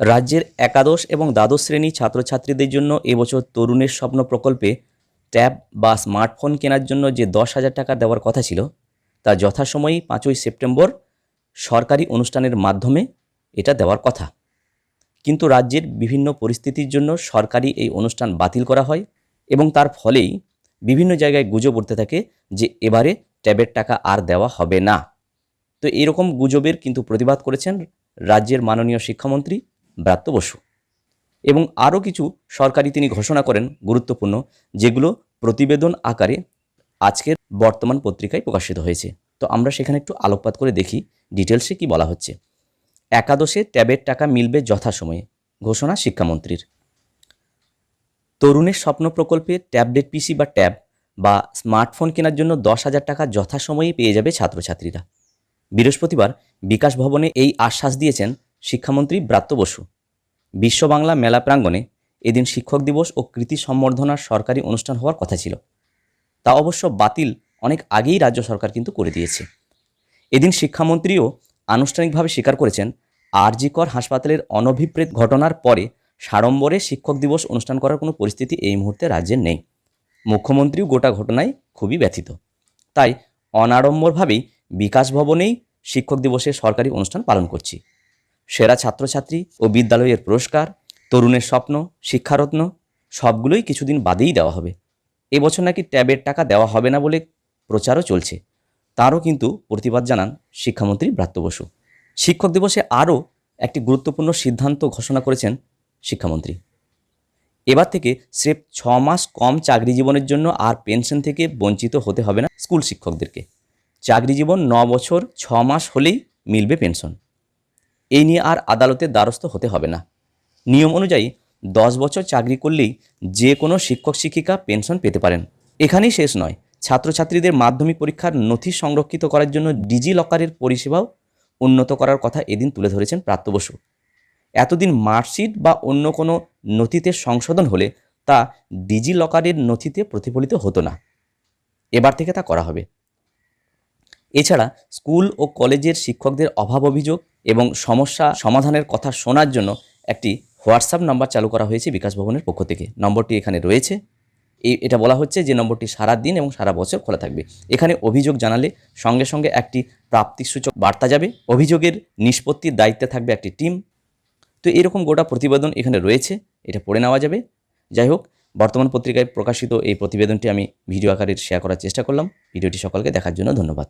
রাজ্যের একাদশ এবং দ্বাদশ শ্রেণি ছাত্রছাত্রীদের জন্য এবছর তরুণের স্বপ্ন প্রকল্পে ট্যাব বা স্মার্টফোন কেনার জন্য যে দশ হাজার টাকা দেওয়ার কথা ছিল, তা যথাসময়েই পাঁচই সেপ্টেম্বর সরকারি অনুষ্ঠানের মাধ্যমে এটা দেওয়ার কথা। কিন্তু রাজ্যের বিভিন্ন পরিস্থিতির জন্য সরকারি এই অনুষ্ঠান বাতিল করা হয় এবং তার ফলেই বিভিন্ন জায়গায় গুজব উঠতে থাকে যে এবারে ট্যাবের টাকা আর দেওয়া হবে না। তো এরকম গুজবের কিন্তু প্রতিবাদ করেছেন রাজ্যের মাননীয় শিক্ষামন্ত্রী ব্রাত্য বসু। এবং আরও কিছু সরকারি তিনি ঘোষণা করেন গুরুত্বপূর্ণ, যেগুলো প্রতিবেদন আকারে আজকের বর্তমান পত্রিকায় প্রকাশিত হয়েছে। তো আমরা সেখানে একটু আলোকপাত করে দেখি, ডিটেলসে কি বলা হচ্ছে। একাদশে ট্যাবের টাকা মিলবে যথাসময়ে, ঘোষণা শিক্ষামন্ত্রীর। তরুণের স্বপ্ন প্রকল্পে ট্যাবলেট পিসি বা ট্যাব বা স্মার্টফোন কেনার জন্য দশ হাজার টাকা যথাসময়েই পেয়ে যাবে ছাত্রছাত্রীরা। বৃহস্পতিবার বিকাশ ভবনে এই আশ্বাস দিয়েছেন শিক্ষামন্ত্রী ব্রাত্য বসু। বিশ্ব বাংলা মেলা প্রাঙ্গণে এদিন শিক্ষক দিবস ও কৃতি সম্বর্ধনার সরকারি অনুষ্ঠান হওয়ার কথা ছিল। তা অবশ্য বাতিল অনেক আগেই রাজ্য সরকার কিন্তু করে দিয়েছে। এদিন শিক্ষামন্ত্রীও আনুষ্ঠানিকভাবে স্বীকার করেছেন আরজিকর হাসপাতালের অনভিপ্রেত ঘটনার পরে সাড়ম্বরে শিক্ষক দিবস অনুষ্ঠান করার কোনো পরিস্থিতি এই মুহূর্তে রাজ্যের নেই। মুখ্যমন্ত্রীও গোটা ঘটনায় খুবই ব্যথিত। তাই অনাড়ম্বরভাবেই বিকাশ ভবনেই শিক্ষক দিবসের সরকারি অনুষ্ঠান পালন করছি। সেরা ছাত্রছাত্রী ও বিদ্যালয়ের পুরস্কার, তরুণের স্বপ্ন, শিক্ষারত্ন, সবগুলোই কিছুদিন বাদেই দেওয়া হবে। এবছর নাকি ট্যাবের টাকা দেওয়া হবে না বলে প্রচারও চলছে। তারও কিন্তু প্রতিবাদ জানান শিক্ষামন্ত্রী ব্রাত্য বসু। শিক্ষক দিবসে আরও একটি গুরুত্বপূর্ণ সিদ্ধান্ত ঘোষণা করেছেন শিক্ষামন্ত্রী। এবার থেকে স্রেফ ছ মাস কম চাকরি জীবনের জন্য আর পেনশন থেকে বঞ্চিত হতে হবে না স্কুল শিক্ষকদেরকে। চাকরি জীবন ন বছর, ছ মাস হলেই মিলবে পেনশন। এই নিয়ে আর আদালতের দ্বারস্থ হতে হবে না। নিয়ম অনুযায়ী দশ বছর চাকরি করলেই যে কোনো শিক্ষক শিক্ষিকা পেনশন পেতে পারেন। এখানেই শেষ নয়। ছাত্রছাত্রীদের মাধ্যমিক পরীক্ষার নথি সংরক্ষিত করার জন্য ডিজি লকারের পরিষেবাও উন্নত করার কথা এদিন তুলে ধরেছেন প্রাপ্ত বসু। এতদিন মার্কশিট বা অন্য কোনো নথিতে সংশোধন হলে তা ডিজি লকারের নথিতে প্রতিফলিত হতো না। এবার থেকে তা করা হবে। এছাড়া স্কুল ও কলেজের শিক্ষকদের অভাব অভিযোগ এবং সমস্যা সমাধানের কথা শোনার জন্য একটি হোয়াটসঅ্যাপ নাম্বার চালু করা হয়েছে বিকাশ ভবনের পক্ষ থেকে। নম্বরটি এখানে রয়েছে। এই এটা বলা হচ্ছে যে নম্বরটি সারা দিন এবং সারা বছর খোলা থাকবে। এখানে অভিযোগ জানালে সঙ্গে সঙ্গে একটি প্রাপ্তিসূচক বার্তা যাবে। অভিযোগের নিষ্পত্তির দায়িত্বে থাকবে একটি টিম। তো এরকম গোটা প্রতিবেদন এখানে রয়েছে। এটা পড়ে নেওয়া যাবে। যাই হোক, বর্তমান পত্রিকায় প্রকাশিত এই প্রতিবেদনটি আমি ভিডিও আকারে শেয়ার করার চেষ্টা করলাম। ভিডিওটি সকলকে দেখার জন্য ধন্যবাদ।